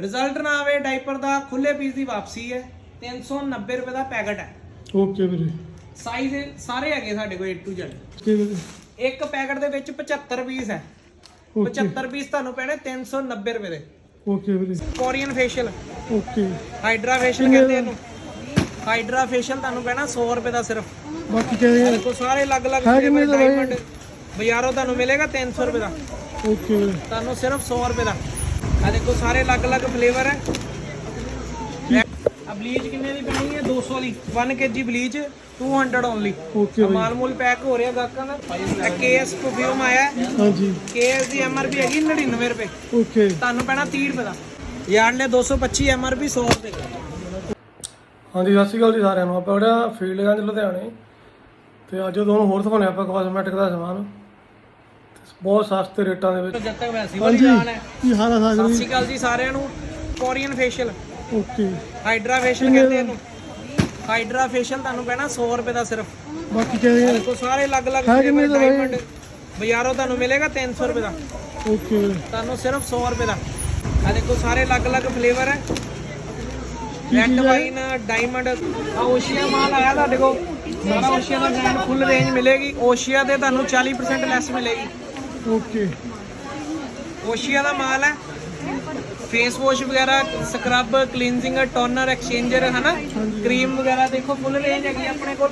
Result ਨਾ ਆਵੇ diaper ਦਾ ਖੁੱਲੇ ਪੀਸ ਦੀ ਵਾਪਸੀ ਹੈ। 390 ਰੁਪਏ ਦਾ ਪੈਕਟ ਹੈ। ਓਕੇ ਵੀਰੇ। ਸਾਈਜ਼ ਸਾਰੇ ਹੈਗੇ ਸਾਡੇ ਕੋਲ A to Z ਓਕੇ ਵੀਰੇ। ਇੱਕ ਪੈਕਟ ਦੇ ਵਿੱਚ 75 ਪੀਸ ਹੈ। ਓਕੇ 75 ਪੀਸ ਤੁਹਾਨੂੰ ਪੈਣੇ 390 ਰੁਪਏ ਦੇ। ਓਕੇ ਵੀਰੇ। Korean facial okay hydra facial ਕਹਿੰਦੇ ਇਹਨੂੰ। ਹਾਈਡਰਾ ਫੇਸ਼ੀਅਲ ਤੁਹਾਨੂੰ ਪੈਣਾ 100 ਰੁਪਏ ਦਾ ਸਿਰਫ। ਬਾਕੀ ਕਹਿੰਦੇ ਦੇਖੋ ਸਾਰੇ ਅਲੱਗ-ਅਲੱਗ ਹੈ ਕਿੰਨੇ ਦਾ ਬਾਈ? diamond ਬਾਜ਼ਾਰੋਂ ਤੁਹਾਨੂੰ ਮਿਲੇਗਾ 300 ਰੁਪਏ ਦਾ। ਓਕੇ ਵੀਰੇ। ਤੁਹਾਨੂੰ ਸਿਰਫ 100 ਰੁਪਏ ਦਾ। ਆ ਦੇਖੋ ਸਾਰੇ ਅਲੱਗ-ਅਲੱਗ ਫਲੇਵਰ ਹੈ। ਆ ਬਲੀਚ ਕਿੰਨੇ ਦੀ ਪੈਣੀ ਹੈ? 200 ਦੀ 1 kg ਬਲੀਚ 200 ਓਨਲੀ ਓਕੇ ਬਾਈ। ਮਾਲ ਮੂਲ ਪੈਕ ਹੋ ਰਿਹਾ ਗਾਹਕਾਂ ਦਾ। ਇਹ ਕੇਐਸ ਪਰਫਿਊਮ ਆਇਆ ਹਾਂਜੀ। ਕੇਐਸ ਦੀ ਐਮਆਰਪੀ ਹੈਗੀ 99 ਰੁਪਏ। ਓਕੇ ਤੁਹਾਨੂੰ ਪੈਣਾ 30 ਰੁਪਏ ਦਾ। ਯਾਰਡ ਨੇ 225 ਐਮਆਰਪੀ 100 ਰੁਪਏ ਹਾਂਜੀ ਸਤਿ ਸ਼੍ਰੀ ਅਕਾਲ ਜੀ ਸਾਰਿਆਂ ਨੂੰ। ਆਪਾਂ ਜਿਹੜਾ ਫੀਲਡ ਗੰਜ ਲੁਧਿਆਣੇ। ਤੇ ਅੱਜ ਤੁਹਾਨੂੰ ਹੋਰ ਦਿਖਾਉਣੇ ਆਪਾਂ ਕਾਸਮੈਟਿਕ ਦਾ ਸਮਾਨ। ਬਹੁਤ ਸਸਤੇ ਰੇਟਾਂ ਦੇ ਵਿੱਚ। ਜਦ ਤੱਕ ਵੈਸੀ ਵਾਲੀ ਜਾਨ ਹੈ। ਕੀ ਹਾਲ ਆ ਸਤਿ ਸ਼੍ਰੀ ਅਕਾਲ ਜੀ ਸਾਰਿਆਂ ਨੂੰ। Korean facial okay. Hydra facial ਕਹਿੰਦੇ ਇਹਨੂੰ। ਹਾਈਡਰਾ ਫੇਸ਼ੀਅਲ ਤੁਹਾਨੂੰ ਪੈਣਾ 100 ਰੁਪਏ ਦਾ ਸਿਰਫ। ਬਾਕੀ ਕਹਿੰਦੇ ਦੇਖੋ ਸਾਰੇ ਅਲੱਗ-ਅਲੱਗ ਹੈ ਕਿੰਨੇ ਦਾ ਬਾਈ? diamond ਬਾਜ਼ਾਰੋਂ ਤੁਹਾਨੂੰ ਮਿਲੇਗਾ 300 ਰੁਪਏ ਦਾ। ਓਕੇ। ਤੁਹਾਨੂੰ ਸਿਰਫ 100 ਰੁਪਏ ਦਾ। ਆ ਦੇਖੋ ਸਾਰੇ ਅਲੱਗ-ਅਲੱਗ ਫਲੇਵਰ ਹੈ। ਰੈੱਡ ਵਾਈਨ ਡਾਇਮੰਡ ਆ? ਓਸ਼ੀਆ ਮਾਲ ਆਇਆ ਤੁਹਾਡੇ ਕੋਲ। ਸਾਰਾ ਓਸ਼ੀਆ ਦਾ ਬ੍ਰਾਂਡ ਫੁੱਲ ਰੇਂਜ ਮਿਲੇਗੀ। ਓਸ਼ੀਆ ਦੇ ਤੁਹਾਨੂੰ 40% ਲੈਸ ਮਿਲੇਗੀ। ਓਕੇ। ਓਸ਼ੀਆ ਦਾ ਮਾਲ ਹੈ। ਫੇਸ ਵਾਸ਼ ਵਗੈਰਾ ਸਕਰਬ ਕਲੀਨਜ਼ਿੰਗ ਟੋਨਰ ਐਕਸਚੇਂਜਰ ਹੈ ਨਾ ਕਰੀਮ ਵਗੈਰਾ ਦੇਖੋ ਫੁੱਲ ਰੇਂਜ ਹੈਗੀ ਆਪਣੇ ਕੋਲ।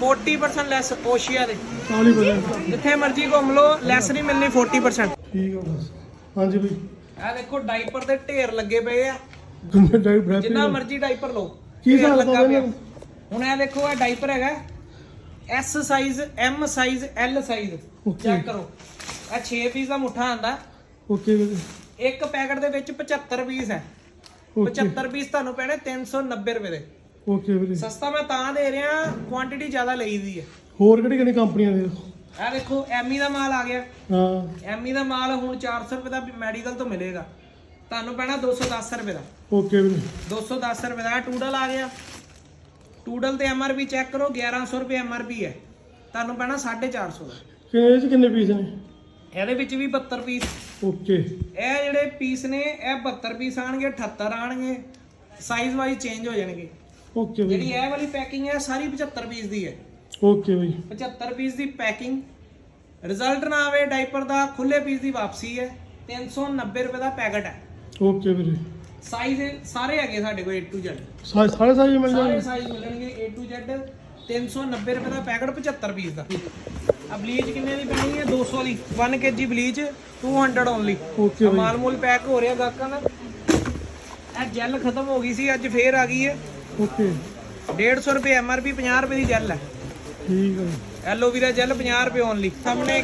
40% ਲੈਸ ਓਸ਼ੀਆ ਦੇ। 40% ਜਿੱਥੇ ਮਰਜ਼ੀ ਘੁੰਮ ਲਓ ਲੈਸ ਨਹੀਂ ਮਿਲਣੀ 40% ਠੀਕ ਆ ਬਸ। ਹਾਂਜੀ ਬਈ। ਆ ਦੇਖੋ ਡਾਈਪਰ ਦੇ ਢੇਰ ਲੱਗੇ ਪਏ ਆ। ਜਿੰਨਾ ਮਰਜ਼ੀ ਡਾਈਪਰ ਲਓ। ਕੀ ਲੱਗਾ ਪਿਆ। ਹੈ? ਹੁਣ ਇਹ ਦੇਖੋ ਇਹ ਡਾਈਪਰ ਹੈਗਾ। S size M size L size Okay. Check ਕਰੋ। ਇਹ 6 ਪੀਸ ਦਾ ਮੁੱਠਾ ਆਂਦਾ। ਓਕੇ ਵੀਰੇ। ਇੱਕ ਪੈਕਟ ਦੇ ਵਿੱਚ 75 ਪੀਸ ਹੈ। ਓਕੇ 75 ਪੀਸ ਤੁਹਾਨੂੰ ਪੈਣੇ 390 ਰੁਪਏ ਦੇ। ਓਕੇ ਵੀਰੇ। ਸਸਤਾ ਮੈਂ ਤਾਂ ਦੇ ਰਿਹਾ ਕੁਆਂਟੀਟੀ ਜ਼ਿਆਦਾ ਲਈਦੀ ਹੈ। ਹੋਰ ਕਿਹੜੀ ਕਿਹੜੀ ਕੰਪਨੀਆਂ ਦੇ? ਇਹ ਦੇਖੋ ਐਮੀ ਦਾ ਮਾਲ ਆ ਗਿਆ। ਹਾਂ। ਐਮੀ ਦਾ ਮਾਲ ਹੁਣ 400 ਰੁਪਏ ਦਾ ਮੈਡੀਕਲ ਤੋਂ ਮਿਲੇਗਾ। ਤੁਹਾਨੂੰ ਪੈਣਾ 210 ਰੁਪਏ ਦਾ। ਓਕੇ ਵੀਰੇ। 210 ਰੁਪਏ ਦਾ ਟੂਡਲ ਆ ਗਿਆ। ਟੂਡਲ ਤੇ ਐਮਆਰਪੀ ਚੈੱਕ ਕਰੋ 1100 ਰੁਪਏ ਐਮਆਰਪੀ ਹੈ। ਤੁਹਾਨੂੰ ਪੈਣਾ 450 ਦਾ। ਕਿੰਨੇ ਚ ਕਿੰਨੇ ਪੀਸ ਨੇ? ਇਹਦੇ ਵਿੱਚ ਵੀ 72 ਪੀਸ। ਓਕੇ। ਇਹ ਜਿਹੜੇ ਪੀਸ ਨੇ ਇਹ 72 ਪੀਸ ਆਣਗੇ 78 ਆਣਗੇ। ਸਾਈਜ਼ ਵਾਈਜ਼ ਚੇਂਜ ਹੋ ਜਾਣਗੇ। ਓਕੇ ਜਿਹੜੀ ਬਈ ਇਹ ਵਾਲੀ ਪੈਕਿੰਗ ਹੈ ਸਾਰੀ 75 ਪੀਸ ਦੀ ਹੈ। ਓਕੇ ਬਈ। 75 ਪੀਸ ਦੀ ਪੈਕਿੰਗ ਰਿਜ਼ਲਟ ਨਾ ਆਵੇ ਡਾਈਪਰ ਦਾ ਖੁੱਲੇ ਪੀਸ ਦੀ ਵਾਪਸੀ ਹੈ। 390 ਰੁਪਏ ਦਾ ਪੈਕਟ ਹੈ। ਓਕੇ ਵੀਰੇ। ਸਾਈਜ਼ ਸਾਰੇ ਹੈਗੇ ਸਾਡੇ ਕੋਲ A to Z ਸਾ- ਸਾਰੇ ਸਾਈਜ਼ ਮਿਲ ਸਾਰੇ ਜਾਣਗੇ। ਸਾਈਜ਼ ਮਿਲਣਗੇ A to Z 390 ਰੁਪਏ ਦਾ ਪੈਕਟ 75 ਪੀਸ ਦਾ। ਆ ਬਲੀਚ ਕਿੰਨੇ ਦੀ ਪੈਣੀ ਹੈ? 200 ਦੀ 1 kg ਬਲੀਚ 200 ਓਨਲੀ ਓਕੇ ਬਈ। ਮਾਲ ਮੂਲ ਪੈਕ ਹੋ ਰਿਹਾ ਗਾਹਕਾਂ ਦਾ। ਇਹ ਜੈਲ ਖਤਮ ਹੋ ਗਈ ਸੀ ਅੱਜ ਫੇਰ ਆ ਗਈ ਹੈ। ਓਕੇ 150 ਰੁਪਏ ਐਮਆਰਪੀ 50 ਰੁਪਏ ਦੀ ਜੈਲ ਹੈ। ਠੀਕ ਹੈ। ਐਲੋਵੀਰਾ ਜੈਲ 50 ਰੁਪਏ ਓਨਲੀ ਸਾਹਮਣੇ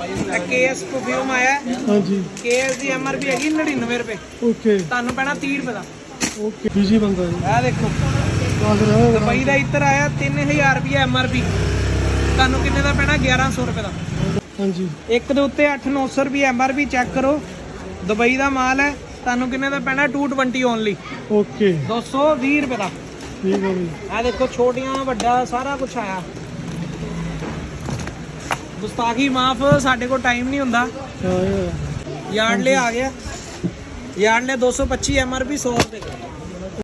ਕੇਐਸ ਪਰਫਿਊਮ ਆਇਆ। ਹਾਂਜੀ। ਕੇਐਸ ਦੀ ਐਮਆਰਪੀ ਹੈਗੀ 99 ਰੁਪਏ। ਓਕੇ ਤੁਹਾਨੂੰ ਪੈਣਾ 30 ਰੁਪਏ ਦਾ। ਓਕੇ ਬੀਜੀ ਬੰਦਾ ਜੀ ਇਹ ਦੇਖੋ। ਦੁਬਈ ਦਾ ਇੱਧਰ ਆਇਆ 3000 ਰੁਪਏ ਐਮਆਰਪੀ ਤੁਹਾਨੂੰ ਕਿੰਨੇ ਦਾ ਪੈਣਾ? 1100 ਰੁਪਏ ਦਾ। ਹਾਂਜੀ। ਇੱਕ ਦੇ ਉੱਤੇ 8-900 ਰੁਪਏ ਐਮਆਰਪੀ ਚੈੱਕ ਕਰੋ। ਦੁਬਈ ਦਾ ਮਾਲ ਹੈ। ਤੁਹਾਨੂੰ ਕਿੰਨੇ ਦਾ ਪੈਣਾ? 220 ਓਨਲੀ ਓਕੇ 220 ਰੁਪਏ ਦਾ। ਠੀਕ ਹੈ ਬਈ ਆ ਦੇਖੋ ਛੋਟੀਆਂ ਵੱਡਾ ਸਾਰਾ ਕੁਝ ਆਇਆ। ਗੁਸਤਾਖੀ ਮਾਫ ਸਾਡੇ ਕੋਲ ਟਾਈਮ ਨਹੀਂ ਹੁੰਦਾ। ਹਾਂ। ਯਾਰ ਯਾਰਡ ਲੈ ਆ ਗਿਆ ਯਾਰਡ ਲੈ 225 ਐਮਆਰਪੀ 100 ਰੁਪਏ।